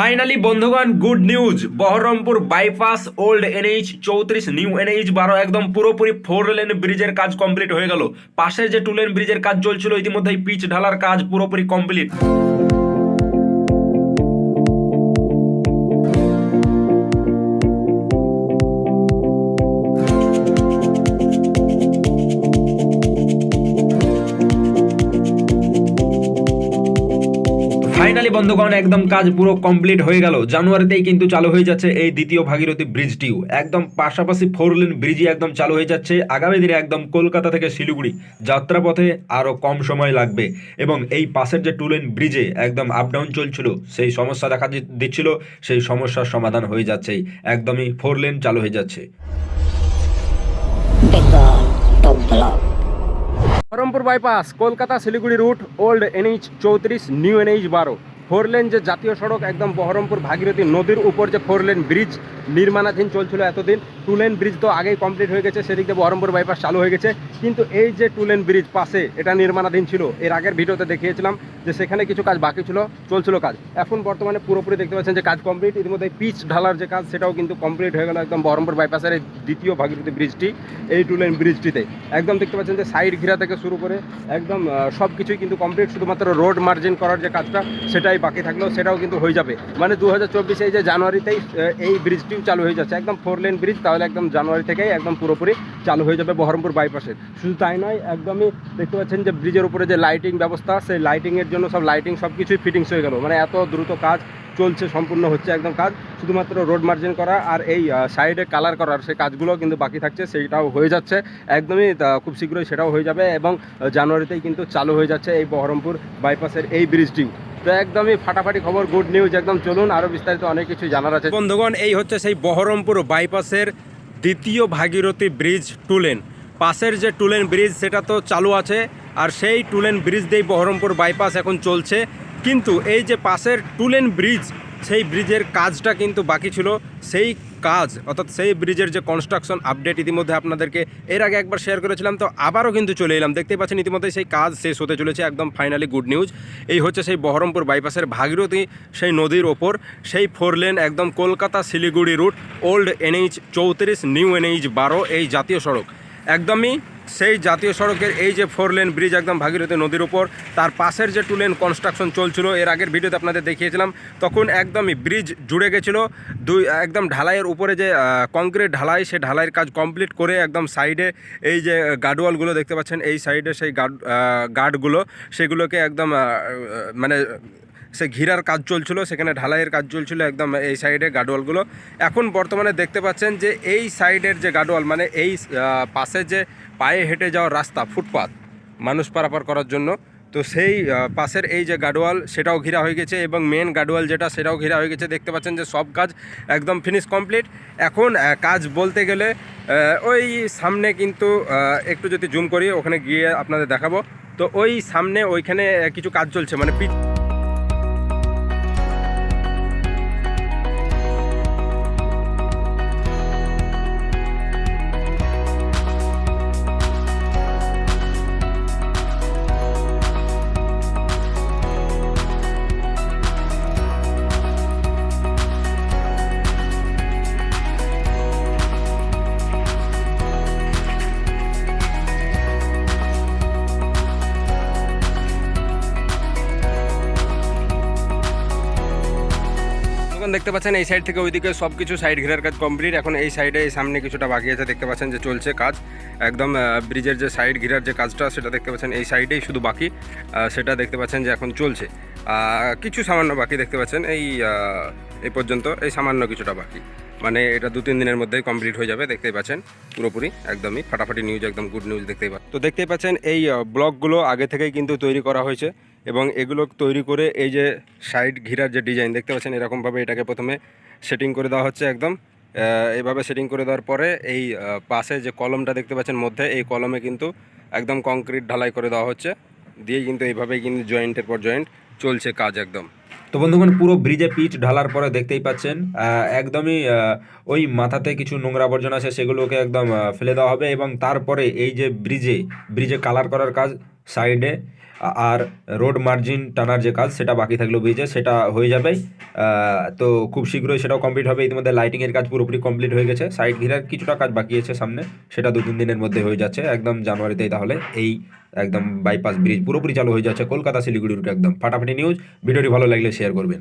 Finally বন্ধুগণ good news Baharampur bypass old NH চৌত্রিশ new NH বারো একদম পুরোপুরি ফোর লেন ব্রিজের কাজ কমপ্লিট হয়ে গেল। পাশের যে টু লেন ব্রিজের কাজ চলছিল, ইতিমধ্যেই পিচ ঢালার কাজ পুরোপুরি কমপ্লিট ফাইনালি বন্ধুগণ, একদম কাজ পুরো কমপ্লিট হয়ে গেল। জানুয়ারিতেই কিন্তু চালু হয়ে যাচ্ছে এই দ্বিতীয় ভাগীরথী ব্রিজটিও একদম পাশাপাশি ফোর লেন ব্রিজই একদম চালু হয়ে যাচ্ছে। আগামী দিনে একদম কলকাতা থেকে শিলিগুড়ি যাত্রাপথে আরও কম সময় লাগবে এবং এই পাশের যে টু লেন ব্রিজে একদম আপ ডাউন চলছিল, সেই সমস্যা দেখা দিচ্ছিল, সেই সমস্যার সমাধান হয়ে যাচ্ছে। একদমই ফোর লেন চালু হয়ে যাচ্ছে। Top Block. Baharampur bypass, Kolkata Siliguri route, old NH চৌত্রিশ, নিউ এনএইচ বারো। ফোর লেন যে জাতীয় সড়ক, একদম বহরমপুর ভাগীরথী নদীর উপর যে ফোর লেন ব্রিজ নির্মাণাধীন চলছিল এতদিন টু লেন ব্রিজ তো আগেই কমপ্লিট হয়ে গেছে, সেদিক দিয়ে বহরমপুর বাইপাস চালু হয়ে গেছে। কিন্তু এই যে টু লেন ব্রিজ পাশে এটা নির্মাণাধীন ছিল, এর আগের ভিডিওতে দেখিয়েছিলাম যে সেখানে কিছু কাজ বাকি ছিল, চলছিল কাজ। এখন বর্তমানে পুরোপুরি দেখতে পাচ্ছেন যে কাজ কমপ্লিট, ইতিমধ্যে পিচ ঢালার যে কাজ সেটাও কিন্তু কমপ্লিট হয়ে গেল একদম বহরমপুর বাইপাসের এই দ্বিতীয় ভাগীরথী ব্রিজটি, এই টু লেন ব্রিজটিতে। একদম দেখতে পাচ্ছেন যে সাইড ঘিরা থেকে শুরু করে একদম সব কিছুই কিন্তু কমপ্লিট, শুধুমাত্র রোড মার্জিন করার যে কাজটা সেটাই বাকি থাকলেও সেটাও কিন্তু হয়ে যাবে। মানে দু হাজার চব্বিশে এই যে জানুয়ারিতেই এই ব্রিজটিও চালু হয়ে যাচ্ছে, একদম ফোর লেন ব্রিজ, তাহলে একদম জানুয়ারি থেকেই একদম পুরোপুরি চালু হয়ে যাবে বহরমপুর বাইপাসের। শুধু তাই নয়, একদমই দেখতে পাচ্ছেন যে ব্রিজের উপরে যে লাইটিং ব্যবস্থা, সেই লাইটিংয়ের জন্য সব লাইটিং সব কিছুই ফিটিংস হয়ে গেল। মানে এত দ্রুত কাজ চলছে, সম্পূর্ণ হচ্ছে একদম কাজ। শুধুমাত্র রোড মার্জিন করা আর এই সাইডে কালার করার সেই কাজগুলো কিন্তু বাকি থাকছে, সেইটাও হয়ে যাচ্ছে। একদমই খুব শীঘ্রই সেটাও হয়ে যাবে এবং জানুয়ারিতেই কিন্তু চালু হয়ে যাচ্ছে এই বহরমপুর বাইপাসের এই ব্রিজটিও তো একদমই ফাটাফাটি খবর গুড নিউজ একদম। চলুন আরও বিস্তারিত অনেক কিছু জানার আছে। বন্ধুগণ, এই হচ্ছে সেই বহরমপুর বাইপাসের দ্বিতীয় ভাগীরথী ব্রিজ টুলেন পাশের যে টুলেন ব্রিজ সেটা তো চালু আছে, আর সেই টুলেন ব্রিজ দিয়েই বহরমপুর বাইপাস এখন চলছে। কিন্তু এই যে পাশের টুলেন ব্রিজ সেই ব্রিজের কাজটা কিন্তু বাকি ছিল। সেই কাজ, অর্থাৎ সেই ব্রিজের যে কনস্ট্রাকশন আপডেট ইতিমধ্যে আপনাদেরকে এর আগে একবার শেয়ার করেছিলাম, তো আবারও কিন্তু চলে এলাম। দেখতেই পাচ্ছেন, ইতিমধ্যে সেই কাজ শেষ হতে চলেছে, একদম ফাইনালি গুড নিউজ এই হচ্ছে সেই বহরমপুর বাইপাসের ভাগীরথী, সেই নদীর ওপর। সেই ফোর লেন একদম Kolkata Siliguri route old NH চৌত্রিশ নিউ এনএইচ বারো, এই জাতীয় সড়ক। একদমই সেই জাতীয় সড়কের এই যে ফোর লেন ব্রিজ একদম ভাগীরথী নদীর উপর, তার পাশের যে টু লেন কনস্ট্রাকশন চলছিল, এর আগের ভিডিওতে আপনাদের দেখিয়েছিলাম, তখন একদমই ব্রিজ জুড়ে গেছিল। দুই, একদম ঢালাইয়ের উপরে যে কংক্রিট ঢালাই, সে ঢালাইয়ের কাজ কমপ্লিট করে একদম সাইডে এই যে গার্ডওয়ালগুলো দেখতে পাচ্ছেন, এই সাইডে সেই গার্ড গার্ডগুলো, সেগুলোকে একদম মানে সে ঘিরার কাজ চলছিল, সেখানে ঢালাইয়ের কাজ চলছিল একদম এই সাইডে গাডোয়ালগুলো। এখন বর্তমানে দেখতে পাচ্ছেন যে এই সাইডের যে গাডোয়াল মানে এই পাশে যে পায়ে হেঁটে যাওয়ার রাস্তা ফুটপাথ মানুষ পারাপার করার জন্য, তো সেই পাশের এই যে গাডোয়াল, সেটাও ঘিরা হয়ে গেছে এবং মেন গাডোয়াল যেটা, সেটাও ঘিরা হয়ে গেছে। দেখতে পাচ্ছেন যে সব কাজ একদম ফিনিশ কমপ্লিট এখন কাজ বলতে গেলে ওই সামনে কিন্তু একটু যদি জুম করি, ওখানে গিয়ে আপনাদের দেখাবো। তো ওই সামনে ওইখানে কিছু কাজ চলছে মানে পিচ দেখতে পাচ্ছেন এই সাইড থেকে ওইদিকে সব কিছু সাইড ঘেরার কাজ কমপ্লিট এখন এই সাইডে এই সামনে কিছুটা বাকি আছে দেখতে পাচ্ছেন যে চলছে কাজ। একদম ব্রিজের যে সাইড ঘেরার যে কাজটা সেটা দেখতে পাচ্ছেন এই সাইডেই শুধু বাকি। সেটা দেখতে পাচ্ছেন যে এখন চলছে। কিছু সামান্য বাকি দেখতে পাচ্ছেন এই এই পর্যন্ত এই সামান্য কিছুটা বাকি। মানে এটা দু তিন দিনের মধ্যেই কমপ্লিট হয়ে যাবে দেখতেই পাচ্ছেন পুরোপুরি একদমই। ফাটাফাটি নিউজ একদম গুড নিউজ দেখতেই পাচ্ছেন। তো দেখতেই পাচ্ছেন এই আহ, ব্লকগুলো আগে থেকেই কিন্তু তৈরি করা হয়েছে। এবং এগুলো তৈরি করে এই যে সাইড ঘিরার যে ডিজাইন দেখতে পাচ্ছেন এরকমভাবে এটাকে প্রথমে সেটিং করে দেওয়া হচ্ছে একদম। এইভাবে সেটিং করে দেওয়ার পরে এই পাশে যে কলমটা দেখতে পাচ্ছেন মধ্যে, এই কলমে কিন্তু একদম কংক্রিট ঢালাই করে দেওয়া হচ্ছে। দিয়ে কিন্তু এইভাবেই কিন্তু জয়েন্টের পর জয়েন্ট চলছে কাজ একদম। তো বন্ধুগণ, পুরো ব্রিজে পিচ ঢালার পরে দেখতেই পাচ্ছেন একদমই ওই মাথাতে কিছু নোংরা আবর্জনা আছে, সেগুলোকে একদম ফেলে দেওয়া হবে এবং তারপরে এই যে ব্রিজে ব্রিজে কালার করার কাজ সাইডে আর রোড মার্জিন টানার যে কাজ, সেটা বাকি থাকল ব্রিজে, সেটা হয়ে যাবে। তো খুব শীঘ্রই সেটাও কমপ্লিট হবে, ইতিমধ্যে লাইটিংয়ের কাজ পুরোপুরি কমপ্লিট হয়ে গেছে সাইড ঘিরার কিছুটা কাজ বাকি আছে সামনে, সেটা দু তিন দিনের মধ্যে হয়ে যাচ্ছে, একদম জানুয়ারিতেই তাহলে এই একদম বাইপাস ব্রিজ পুরোপুরি চালু হয়ে যাচ্ছে, কলকাতা শিলিগুড়ি রুট একদম। ফাটাফাটি নিউজ ভিডিওটি ভালো লাগলে শেয়ার করবেন